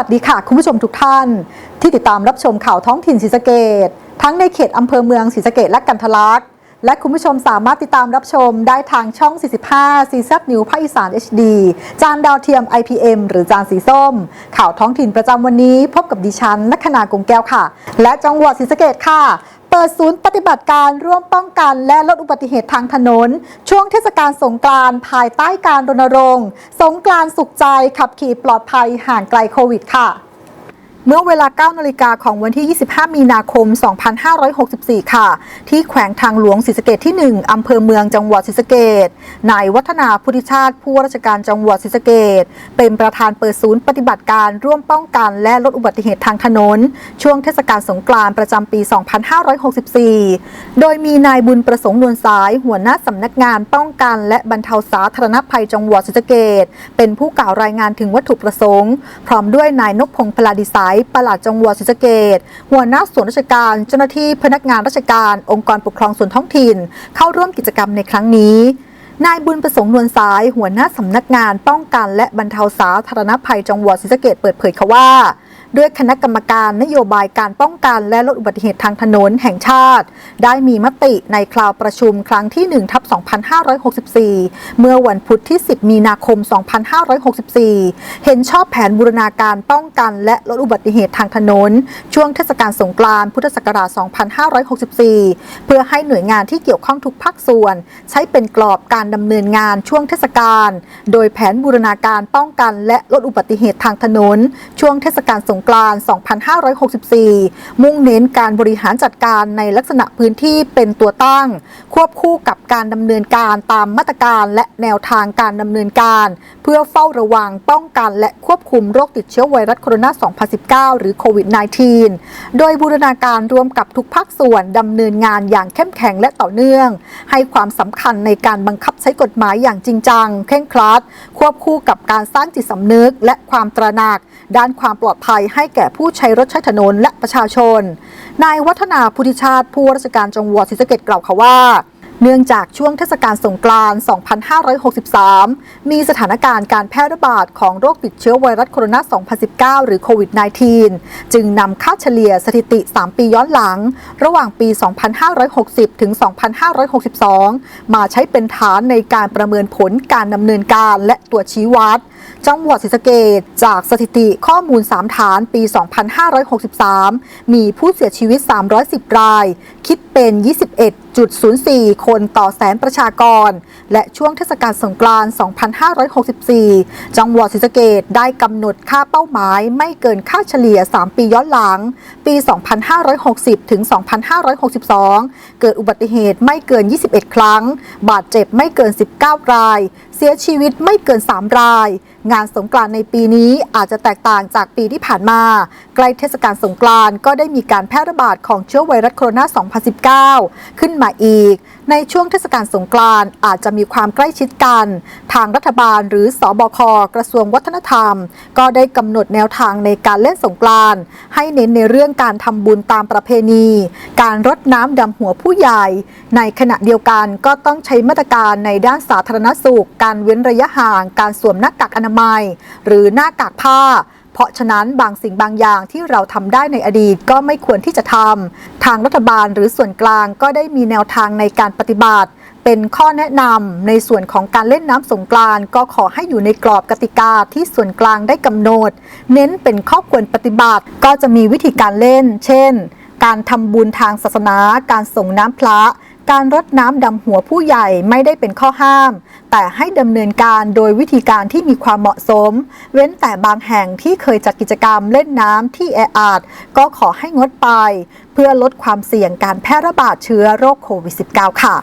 สวัสดีค่ะ คุณผู้ชมทุกท่าน ที่ติดตามรับชมข่าวท้องถิ่นศรีสะเกดทั้งในเขตอำเภอเมืองศรีสะเกดและกันทลักษ์และคุณผู้ชมสามารถติดตามรับชมได้ทางช่อง 45ซีซับนิวภาคอีสาน HD จานดาวเทียม IPM หรือจานสีส้ม ข่าวท้องถิ่นประจำวันนี้ พบกับดิฉันนักนากงแก้วค่ะ และจังหวัดศรีสะเกดค่ะ ปิดศูนย์ปฏิบัติการร่วมป้องกันและลดอุบัติเหตุทางถนน ช่วงเทศกาลสงกรานต์ภายใต้การรณรงค์ สงกรานต์สุขใจขับขี่ปลอดภัยห่างไกลโควิดค่ะ เมื่อเวลา 9 นาฬิกาของวันที่ 25 มีนาคม 2564 ค่ะ ที่แขวงทางหลวงศรีสะเกดที่ 1 อำเภอเมืองจังหวัดศรีสะเกดนายวัฒนาพุทธิชาติผู้ว่าราชการจังหวัดศรีสะเกดเป็นประธานเปิดศูนย์ปฏิบัติการร่วมป้องกัน และลดอุบัติเหตุทางถนน ช่วงเทศกาลสงกรานต์ประจำปี 2564 โดยมีนายบุญประสงค์นวลสายหัวหน้าสำนักงานป้องกัน และบรรเทาสาธารณภัยจังหวัดศรีสะเกดเป็นผู้กล่าวรายงานถึงวัตถุประสงค์ พร้อมด้วยนายนพพงศ์พลาดิสายปลัดจังหวัดศรีสะเกดหัวหน้าส่วนราชการ เจ้าหน้าที่พนักงานราชการ องค์กรปกครองส่วนท้องถิ่น เข้าร่วมกิจกรรมในครั้งนี้นายบุญประสงค์นวลสาย หัวหน้าสำนักงานป้องกันและบรรเทาสาธารณภัยจังหวัดศรีสะเกดเปิดเผยค่ะว่า ด้วยคณะกรรมการนโยบายการป้องกันและลดอุบัติเหตุทางถนนแห่งชาติ ได้มีมติในคราวประชุมครั้งที่ 1 ทับ 2564 เมื่อวันพุธที่ 10 มีนาคม 2564 เห็นชอบแผนบูรณาการป้องกันและลดอุบัติเหตุทางถนน ช่วงเทศกาลสงกรานต์พุทธศักราช 2564 เพื่อให้หน่วยงานที่เกี่ยวข้องทุกภาคส่วน ใช้เป็นกรอบการดำเนินงานช่วงเทศกาลโดยแผนบูรณาการป้องกันและลดอุบัติเหตุทางถนน ช่วงเทศกาลสงงกรานต์ 2564 มุ่งเน้นการบริหารจัดการในลักษณะพื้นที่เป็นตัวตั้ง ควบคู่กับการดำเนินการตามมาตรการและแนวทางการดำเนินการ เพื่อเฝ้าระวังป้องกันและควบคุมโรคติดเชื้อไวรัสโคโรนา 2019 หรือโควิด -19 โดยบูรณาการรวมกับทุกภาคส่วนดำเนินงานอย่างเข้มแข็งและต่อเนื่อง ให้ความสำคัญในการบังคับใช้กฎหมายอย่างจริงจัง เคร่งครัด ควบคู่กับการสร้างจิตสำนึกและความตระหนัก ด้านความปลอดภัยให้แก่ผู้ใช้รถใช้ถนนและประชาชน นายวัฒนาพุทธิชาติผู้ว่าราชการจังหวัดศรีสะเกดกล่าวค่ะว่า เนื่องจากช่วงเทศกาลสงกรานต์ 2563 มีสถานการณ์การแพร่ระบาดของโรคติดเชื้อไวรัสโคโรนา 2019 หรือโควิด -19 จึงนำค่าเฉลี่ยสถิติ 3 ปีย้อนหลัง ระหว่างปี 2560 ถึง 2562 มาใช้เป็นฐานในการประเมินผลการดำเนินการและตรวจชี้วัด จังหวัดศรีสะเกดจากสถิติข้อมูล 3 ฐานปี 2563 มีผู้เสียชีวิต 310 ราย คิด เป็น 21.04 คนต่อแสนประชากร และช่วงเทศกาลสงกรานต์ 2564 จังหวัดศรีสะเกดได้กำหนดค่าเป้าหมายไม่เกินค่าเฉลี่ย 3 ปีย้อนหลัง ปี 2560 ถึง 2562 เกิดอุบัติเหตุไม่เกิน 21 ครั้ง บาดเจ็บไม่เกิน 19 ราย เสียชีวิตไม่เกิน 3 ราย งานสงกรานต์ในปีนี้อาจจะแตกต่างจากปีที่ผ่านมา ใกล้เทศกาลสงกรานต์ก็ได้มีการแพร่ระบาดของเชื้อไวรัสโคโรนา 2019 ขึ้นมาอีก ในช่วงเทศกาลสงกรานต์อาจจะมีความใกล้ชิดกัน ทางรัฐบาลหรือสอบค กระทรวงวัฒนธรรม ก็ได้กำหนดแนวทางในการเล่นสงกรานต์ให้เน้นในเรื่องการทำบุญตามประเพณี การรดน้ำดำหัวผู้ใหญ่ ในขณะเดียวกันก็ต้องใช้มาตรการในด้านสาธารณสุขการการเว้นระยะห่าง การสวมหน้ากากอนามัย หรือหน้ากากผ้า เพราะฉะนั้นบางสิ่งบางอย่างที่เราทำได้ในอดีตก็ไม่ควรที่จะทำทางรัฐบาลหรือส่วนกลางก็ได้มีแนวทางในการปฏิบัติ เป็นข้อแนะนำในส่วนของการเล่นน้ำสงกรานก็ขอให้อยู่ในกรอบกติกาที่ส่วนกลางได้กำหนด เน้นเป็นข้อควรปฏิบัติก็จะมีวิธีการเล่น เช่น การทำบุญทางศาสนา การส่งน้ำพระ การรดน้ำดำหัวผู้ใหญ่ไม่ได้เป็นข้อห้าม แต่ให้ดำเนินการโดยวิธีการที่มีความเหมาะสม เว้นแต่บางแห่งที่เคยจัดกิจกรรมเล่นน้ำที่แออัดก็ขอให้งดไป เพื่อลดความเสี่ยงการแพร่ระบาดเชื้อโรคโควิด -19 ค่ะ